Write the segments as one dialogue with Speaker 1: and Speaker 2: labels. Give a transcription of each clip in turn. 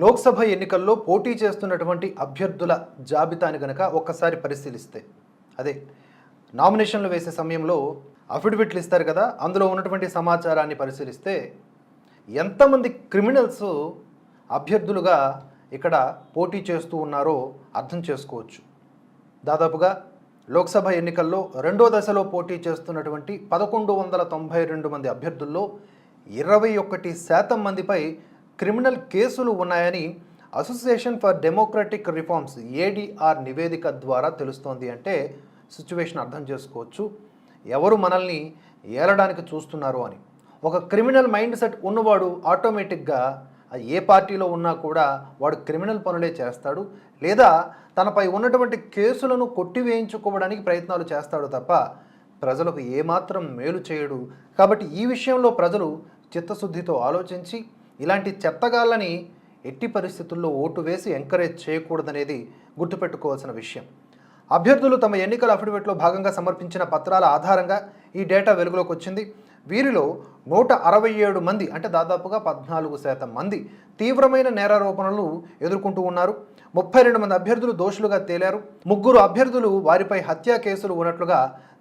Speaker 1: లోక్సభ ఎన్నికల్లో పోటీ చేస్తున్నటువంటి అభ్యర్థుల జాబితాని కనుక ఒక్కసారి పరిశీలిస్తే అదే నామినేషన్లు వేసే సమయంలో అఫిడవిట్లు ఇస్తారు కదా అందులో ఉన్నటువంటి సమాచారాన్ని పరిశీలిస్తే ఎంతమంది క్రిమినల్స్ అభ్యర్థులుగా ఇక్కడ పోటీ చేస్తూ ఉన్నారో అర్థం చేసుకోవచ్చు. దాదాపుగా లోక్సభ ఎన్నికల్లో రెండో దశలో పోటీ చేస్తున్నటువంటి పదకొండు వందల తొంభై రెండు మంది అభ్యర్థుల్లో ఇరవై ఒకటి శాతం మందిపై క్రిమినల్ కేసులు ఉన్నాయని association for democratic reforms ADR నివేదిక ద్వారా తెలుస్తోంది అంటే సిచ్యువేషన్ అర్థం చేసుకోవచ్చు. ఎవరు మనల్ని ఏలడానికి చూస్తున్నారు అని. ఒక క్రిమినల్ మైండ్ సెట్ ఉన్నవాడు ఆటోమేటిక్గా ఏ పార్టీలో ఉన్నా కూడా వాడు క్రిమినల్ పనులే చేస్తాడు. లేదా తనపై ఉన్నటువంటి కేసులను కొట్టివేయించుకోవడానికి ప్రయత్నాలు చేస్తాడు తప్ప ప్రజలకు ఏమాత్రం మేలు చేయడు. కాబట్టి ఈ విషయంలో ప్రజలు చిత్తశుద్ధితో ఆలోచించి ఇలాంటి చెత్తగాళ్ళని ఎట్టి పరిస్థితుల్లో ఓటు వేసి ఎంకరేజ్ చేయకూడదనేది గుర్తుపెట్టుకోవాల్సిన విషయం. అభ్యర్థులు తమ ఎన్నికల అఫిడవిట్లో భాగంగా సమర్పించిన పత్రాల ఆధారంగా ఈ డేటా వెలుగులోకి వచ్చింది. వీరిలో నూట అరవై ఏడు మంది అంటే దాదాపుగా పద్నాలుగు శాతం మంది తీవ్రమైన నేరారోపణలు ఎదుర్కొంటూ ఉన్నారు. ముప్పై రెండు మంది అభ్యర్థులు దోషులుగా తేలారు. ముగ్గురు అభ్యర్థులు వారిపై హత్యా కేసులు ఉన్నట్లుగా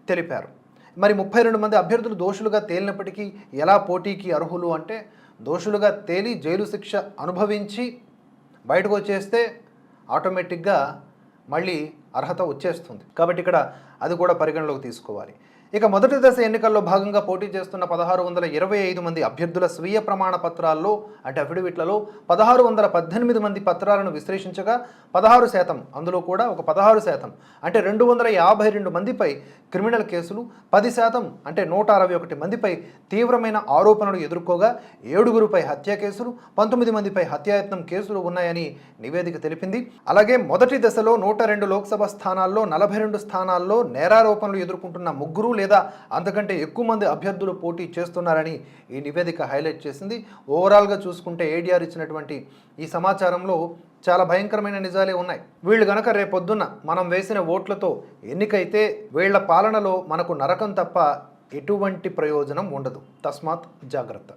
Speaker 1: తెలిపారు. మరి ముప్పై రెండు మంది అభ్యర్థులు దోషులుగా తేలినప్పటికీ ఎలా పోటీకి అర్హులు అంటే దోషులుగా తేలి జైలు శిక్ష అనుభవించి బయటకు వచ్చేస్తే ఆటోమేటిక్గా మళ్ళీ అర్హత వచ్చేస్తుంది. కాబట్టి ఇక్కడ అది కూడా పరిగణలోకి తీసుకోవాలి. ఇక మొదటి దశ ఎన్నికల్లో భాగంగా పోటీ చేస్తున్న పదహారు వందల ఇరవై ఐదు మంది అభ్యర్థుల స్వీయ ప్రమాణ పత్రాల్లో అంటే అఫిడవిట్లలో పదహారు వందల పద్దెనిమిది మంది పత్రాలను విశ్లేషించగా పదహారు శాతం అందులో కూడా ఒక పదహారు శాతం అంటే రెండు వందల యాభై రెండు మందిపై క్రిమినల్ కేసులు పది శాతం అంటే నూట అరవై ఒకటి మందిపై తీవ్రమైన ఆరోపణలు ఎదుర్కోగా ఏడుగురుపై హత్య కేసులు పంతొమ్మిది మందిపై హత్యాయత్నం కేసులు ఉన్నాయని నివేదిక తెలిపింది. అలాగే మొదటి దశలో నూట రెండు లోక్సభ స్థానాల్లో నలభై రెండు స్థానాల్లో నేరారోపణలు ఎదుర్కొంటున్న ముగ్గురు లేదా అంతకంటే ఎక్కువ మంది అభ్యర్థులు పోటీ చేస్తున్నారని ఈ నివేదిక హైలైట్ చేసింది. ఓవరాల్గా చూసుకుంటే ఏడీఆర్ ఇచ్చినటువంటి ఈ సమాచారంలో చాలా భయంకరమైన నిజాలే ఉన్నాయి. వీళ్ళు గనక రేపొద్దున్న మనం వేసిన ఓట్లతో ఎన్నికైతే వీళ్ళ పాలనలో మనకు నరకం తప్ప ఎటువంటి ప్రయోజనం ఉండదు. తస్మాత్ జాగ్రత్త.